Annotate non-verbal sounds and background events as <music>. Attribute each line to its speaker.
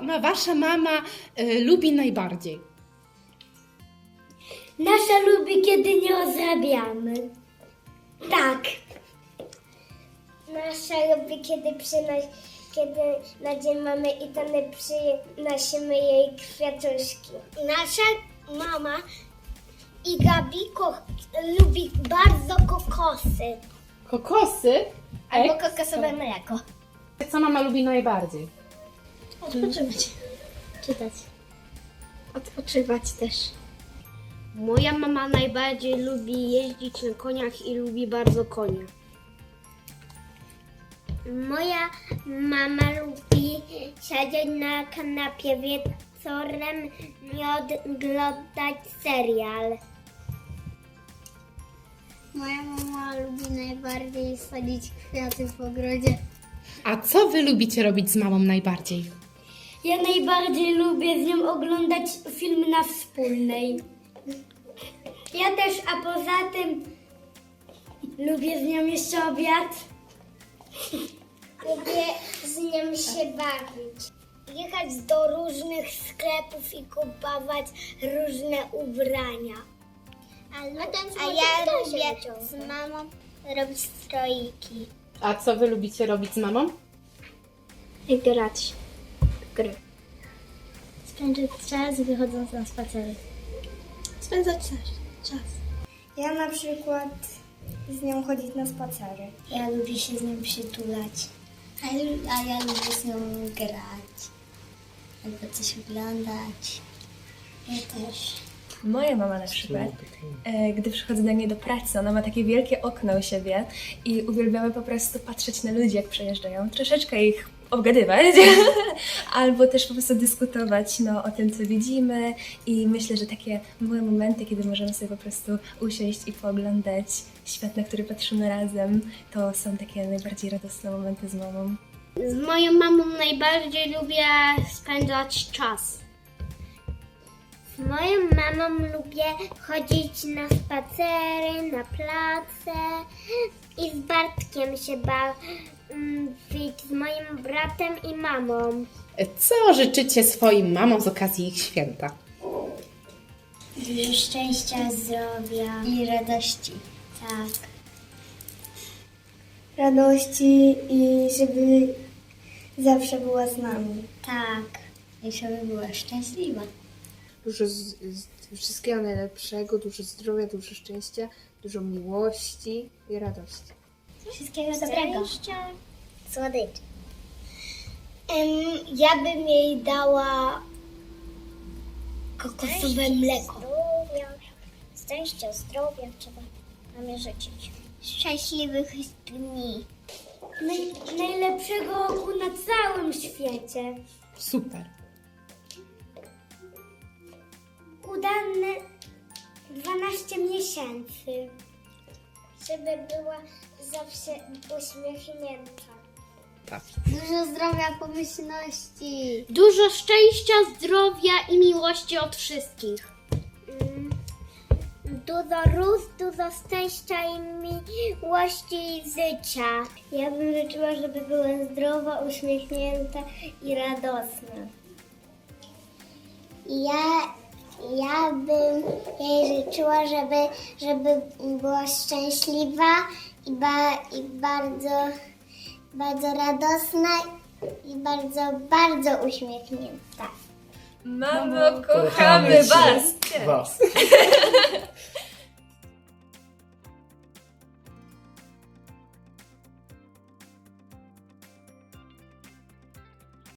Speaker 1: ma, wasza mama y, lubi najbardziej?
Speaker 2: Nasza lubi, kiedy nie ozrabiamy. Tak. Nasza lubi, kiedy przynosi, kiedy na dzień mamy i to my przynosimy jej kwiatuszki. Nasza mama i Gabi ko- lubi bardzo kokosy.
Speaker 1: Kokosy?
Speaker 2: Albo
Speaker 1: Ekstra.
Speaker 2: kokosowe mleko.
Speaker 1: Co mama lubi najbardziej?
Speaker 2: Odpoczywać. Czytać. Odpoczywać też. Moja mama najbardziej lubi jeździć na koniach i lubi bardzo konie. Moja mama lubi siedzieć na kanapie wieczorem i oglądać serial. Moja mama lubi najbardziej sadzić kwiaty w ogrodzie.
Speaker 1: A co wy lubicie robić z mamą najbardziej?
Speaker 2: Ja najbardziej lubię z nią oglądać filmy na wspólnej. Ja też, a poza tym lubię z nią jeszcze obiad. Lubię z nią się bawić. Jechać do różnych sklepów i kupować różne ubrania. A, ja lubię z mamą robić stroiki.
Speaker 1: A co wy lubicie robić z mamą?
Speaker 2: Grać gry. Spędzać czas wychodząc na spacery. Spędzać czas.
Speaker 3: Ja na przykład z nią chodzić na spacery.
Speaker 2: Ja lubię się z nią przytulać. A, a ja lubię z nią grać. Albo coś oglądać. Ja też.
Speaker 4: Moja mama na przykład, e, gdy przychodzę do niej do pracy, ona ma takie wielkie okno u siebie i uwielbiamy po prostu patrzeć na ludzi, jak przejeżdżają, troszeczkę ich obgadywać, <laughs> albo też po prostu dyskutować no, o tym, co widzimy i myślę, że takie małe momenty, kiedy możemy sobie po prostu usiąść i pooglądać świat, na który patrzymy razem, to są takie najbardziej radosne momenty z mamą.
Speaker 2: Z moją mamą najbardziej lubię spędzać czas. Z moją mamą lubię chodzić na spacery, na place i z Bartkiem się bawić, z moim bratem i mamą.
Speaker 1: Co życzycie swoim mamom z okazji ich święta?
Speaker 2: Dużo szczęścia, zdrowia i radości. Tak.
Speaker 3: Radości i żeby zawsze była z nami.
Speaker 2: Tak. I żeby była szczęśliwa.
Speaker 5: dużo z, z, wszystkiego najlepszego, dużo zdrowia, dużo szczęścia, dużo miłości i radości.
Speaker 2: Wszystkiego dobrego. Słodyczy. ja bym jej dała kokosowe mleko. Zdrowia, szczęścia, zdrowia trzeba nam życzyć. Szczęśliwych dni. najlepszego roku na całym świecie.
Speaker 1: Super.
Speaker 2: Udane 12 miesięcy. Żeby była zawsze uśmiechnięta.
Speaker 1: Tak.
Speaker 2: Dużo zdrowia, pomyślności. Dużo szczęścia, zdrowia i miłości od wszystkich. Dużo róz, dużo szczęścia i miłości i życia. Ja bym życzyła, żeby była zdrowa, uśmiechnięta i radosna. Ja, ja bym jej życzyła, żeby, żeby była szczęśliwa i, ba, i bardzo, bardzo radosna i bardzo, bardzo uśmiechnięta.
Speaker 4: Mamo, kochamy Was!
Speaker 1: Was. <laughs>